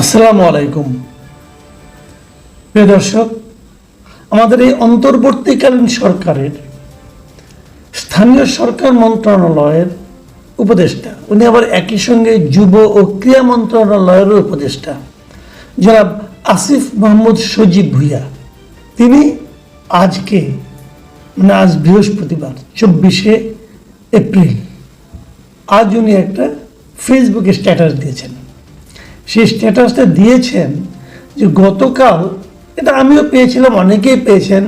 আসসালামু আলাইকুম। প্রিয় দর্শক, আমাদের এই অন্তর্বর্তীকালীন সরকারের স্থানীয় সরকার মন্ত্রণালয়ের উপদেষ্টা, উনি আবার একই সঙ্গে যুব ও ক্রীড়া মন্ত্রণালয়েরও উপদেষ্টা, জনাব আসিফ মোহাম্মদ সজীব ভুইয়া। তিনি আজকে মানে আজ বৃহস্পতিবার, চব্বিশে এপ্রিল, আজ উনি একটা ফেসবুকে স্ট্যাটাস দিয়েছেন। সেই স্ট্যাটাসটা দিয়েছেন যে গতকাল, এটা আমিও পেয়েছিলাম, অনেকেই পেয়েছেন,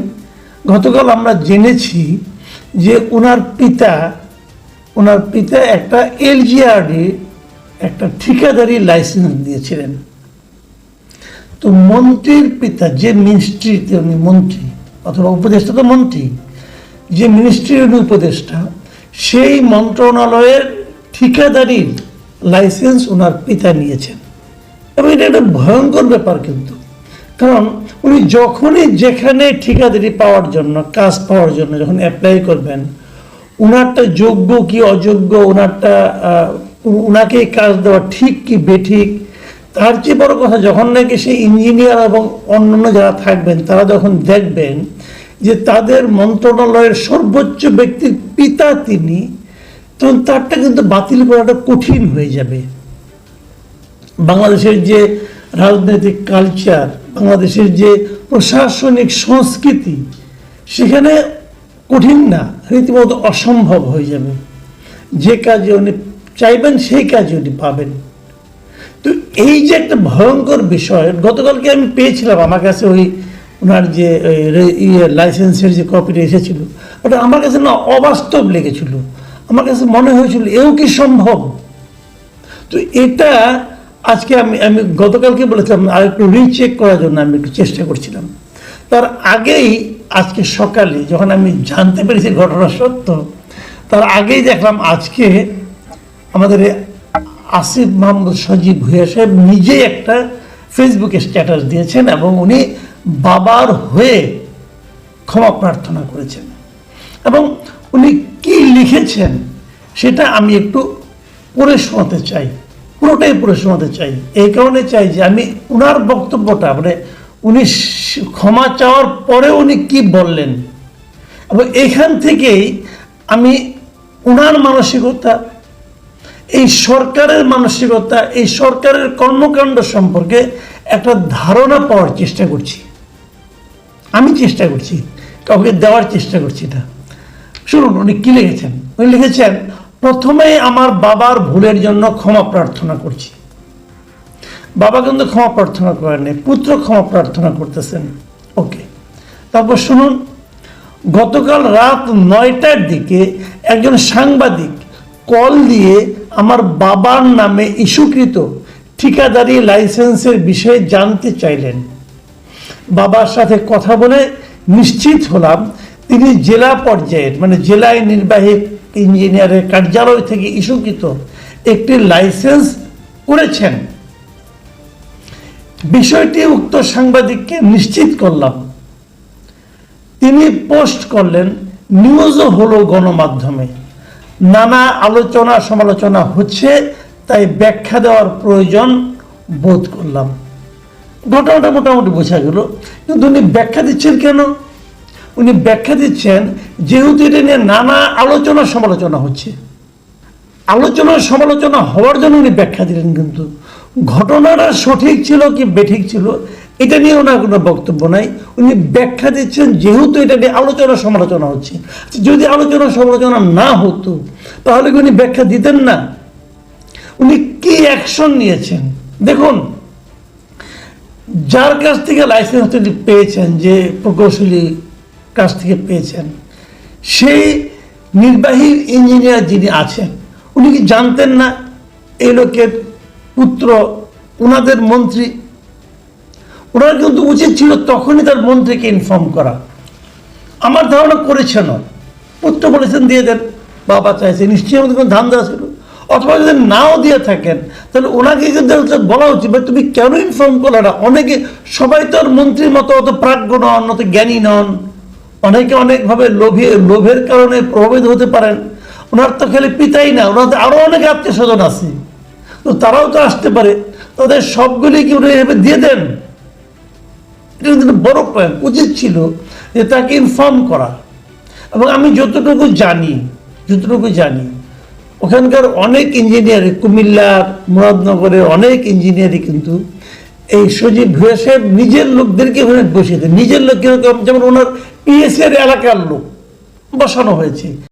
গতকাল আমরা জেনেছি যে ওনার পিতা ওনার পিতা একটা এলজিআরডি একটা ঠিকাদারি লাইসেন্স দিয়েছিলেন। তো মন্ত্রীর পিতা, যে মিনিস্ট্রিতে উনি মন্ত্রী, অথবা উপদেষ্টা তো মন্ত্রী, যে মিনিস্ট্রির উনি উপদেষ্টা, সেই মন্ত্রণালয়ের ঠিকাদারির লাইসেন্স ওনার পিতা নিয়েছেন। এবং এটা একটা ভয়ঙ্কর ব্যাপার কিন্তু। কারণ উনি যখনই যেখানে ঠিকাদারি পাওয়ার জন্য, কাজ পাওয়ার জন্য যখন অ্যাপ্লাই করবেন ওনারটা যোগ্য কি অযোগ্য ওনারটা ওনাকে কাজ দেওয়া ঠিক কি বেঠিক, তার চেয়ে বড় কথা যখন নাকি সেই ইঞ্জিনিয়ার এবং অন্যান্য যারা থাকবেন, তারা যখন দেখবেন যে তাদের মন্ত্রণালয়ের সর্বোচ্চ ব্যক্তির পিতা তিনি, তখন তারটা কিন্তু বাতিল করাটা কঠিন হয়ে যাবে। বাংলাদেশের যে রাজনৈতিক কালচার বাংলাদেশের যে প্রশাসনিক সংস্কৃতি, সেখানে কঠিন না, রীতিমতো অসম্ভব হয়ে যাবে। যে কাজে উনি চাইবেন, সেই কাজে উনি পাবেন। তো এই যে একটা ভয়ঙ্কর বিষয়, গতকালকে আমি পেয়েছিলাম আমার কাছে ওই ওনার যে ইয়ে লাইসেন্সের যে কপিটা এসেছিল, ওটা আমার কাছে না অবাস্তব লেগেছিল। আমার কাছে মনে হয়েছিল, এও কি সম্ভব? তো এটা আজকে আমি আমি গতকালকে বলেছিলাম আর একটু রিচেক করার জন্য আমি একটু চেষ্টা করছিলাম। তার আগেই আজকে সকালে যখন আমি জানতে পেরেছি ঘটনা সত্য, তার আগেই দেখলাম আজকে আমাদের আসিফ মোহাম্মদ সজীব ভুইয়া সাহেব নিজেই একটা ফেসবুকে স্ট্যাটাস দিয়েছেন এবং উনি বাবার হয়ে ক্ষমা প্রার্থনা করেছেন। এবং উনি কি লিখেছেন সেটা আমি একটু পড়ে শোনাতে চাই। পুরোটাই পড়ে শোনাতে চাই। এই কারণে চাই যে আমি উনার বক্তব্যটা মানে উনি ক্ষমা চাওয়ার পরে উনি কি বললেন? এবং এখান থেকেই আমি উনার মানসিকতা, এই সরকারের মানসিকতা, এই সরকারের কর্মকাণ্ড সম্পর্কে একটা ধারণা পাওয়ার চেষ্টা করছি। আমি চেষ্টা করছি, কাউকে দেওয়ার চেষ্টা করছি না। শুনুন, উনি কি লিখেছেন? উনি লিখেছেন প্রথমে আমার বাবার ভুলের জন্য ক্ষমা প্রার্থনা করছি। বাবা কিন্তু ক্ষমা প্রার্থনা করেননি পুত্র ক্ষমা প্রার্থনা করতেছেন। ওকে তারপর শুনুন, গতকাল রাত নয়টার দিকে একজন সাংবাদিক কল দিয়ে আমার বাবার নামে ইস্যুকৃত ঠিকাদারি লাইসেন্সের বিষয়ে জানতে চাইলেন। বাবার সাথে কথা বলে নিশ্চিত হলাম তিনি জেলা পর্যায়ের মানে জেলায় নির্বাহী ইঞ্জিনিয়ারের কার্যালয় থেকে ইস্যুকৃত একটি লাইসেন্স করেছেন। বিষয়টি উক্ত সাংবাদিককে নিশ্চিত করলাম। তিনি পোস্ট করলেন, নিউজও হলো গণমাধ্যমে। নানা আলোচনা সমালোচনা হচ্ছে, তাই ব্যাখ্যা দেওয়ার প্রয়োজন বোধ করলাম। ঘটনাটা মোটামুটি বোঝা গেল, কিন্তু উনি ব্যাখ্যা দিচ্ছেন কেন? উনি ব্যাখ্যা দিচ্ছেন যেহেতু এটা নিয়ে নানা আলোচনা সমালোচনা হচ্ছে। আলোচনা সমালোচনা হওয়ার জন্য উনি ব্যাখ্যা দিলেন কিন্তু। ঘটনাটা সঠিক ছিল কি বেঠিক ছিল এটা নিয়ে ওনার কোনো বক্তব্য নাই। উনি ব্যাখ্যা দিচ্ছেন যেহেতু এটা নিয়ে আলোচনা সমালোচনা হচ্ছে। আচ্ছা, যদি আলোচনা সমালোচনা না হতো তাহলে কি উনি ব্যাখ্যা দিতেন না? উনি কি অ্যাকশন নিয়েছেন? দেখুন যার কাছ থেকে লাইসেন্স তিনি পেয়েছেন যে প্রকৌশলী কাছ থেকে পেয়েছেন। সেই নির্বাহী ইঞ্জিনিয়ার যিনি আছেন, উনি কি জানতেন না এই লোকের পুত্র ওনাদের মন্ত্রী? ওনার কিন্তু উচিত ছিল তখনই তার মন্ত্রীকে ইনফর্ম করা। আমার ধারণা করেছেন পুত্র বলেছেন, দিয়ে দেন, বাবা চাইছে। নিশ্চয়ই আমাদের কোনো ধান দেওয়া ছিল। অথবা যদি নাও দিয়ে থাকেন, তাহলে ওনাকে কিন্তু বলা উচিত। ভাই, তুমি কেন ইনফর্ম করলে না? অনেকে সবাই তো আর মন্ত্রীর মতো অত প্রাজ্ঞ নন, অত জ্ঞানী নন। অনেকে অনেকভাবে লোভে লোভের কারণে প্রভাবিত হতে পারেন। ওনার তো খালি পিতাই না, ওনার তো আরও অনেক আত্মীয় স্বজন আছে। তো তারাও তো আসতে পারে। তাদের সবগুলি কি উনি এভাবে দিয়ে দেন? এটা কিন্তু বড় পয়েন্ট উচিত ছিল যে তাকে ইনফর্ম করা। এবং আমি যতটুকু জানি যতটুকু জানি, ওখানকার অনেক ইঞ্জিনিয়ারিং কুমিল্লার, মুরাদনগরের অনেক ইঞ্জিনিয়ারিং কিন্তু এই সজীব ভুয়া সাহেব নিজের লোকদেরকে ওখানে বসিয়ে দেন নিজের লোক যেমন ওনার পিএসএর এর এলাকার লোক বসানো হয়েছে।